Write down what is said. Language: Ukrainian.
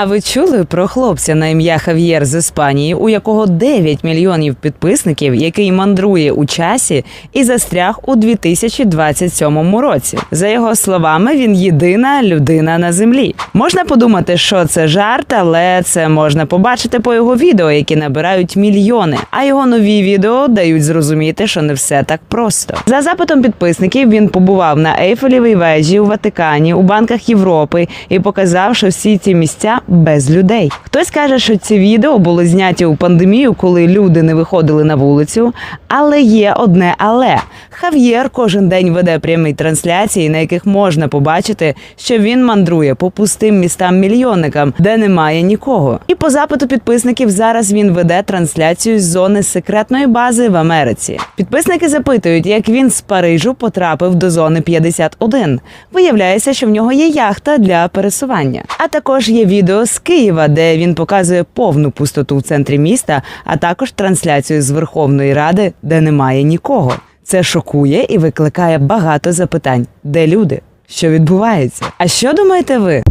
А ви чули про хлопця на ім'я Хав'єр з Іспанії, у якого 9 мільйонів підписників, який мандрує у часі і застряг у 2027 році? За його словами, він єдина людина на землі. Можна подумати, що це жарт, але це можна побачити по його відео, які набирають мільйони. А його нові відео дають зрозуміти, що не все так просто. За запитом підписників він побував на Ейфелівій вежі у Ватикані, у банках Європи і показав, що всі ці місця без людей. Хтось каже, що ці відео були зняті у пандемію, коли люди не виходили на вулицю. Але є одне але Хав'єр кожен день веде прямі трансляції, на яких можна побачити, що він мандрує по пустим містам мільйонникам, де немає нікого. І по запиту підписників зараз він веде трансляцію з зони секретної бази в Америці. Підписники запитують, як він з Парижу потрапив до зони 51. Виявляється, що в нього є яхта для пересування. А також є відео з Києва, де він показує повну пустоту в центрі міста, а також трансляцію з Верховної Ради, де немає нікого. Це шокує і викликає багато запитань, де люди, що відбувається. А що думаєте ви?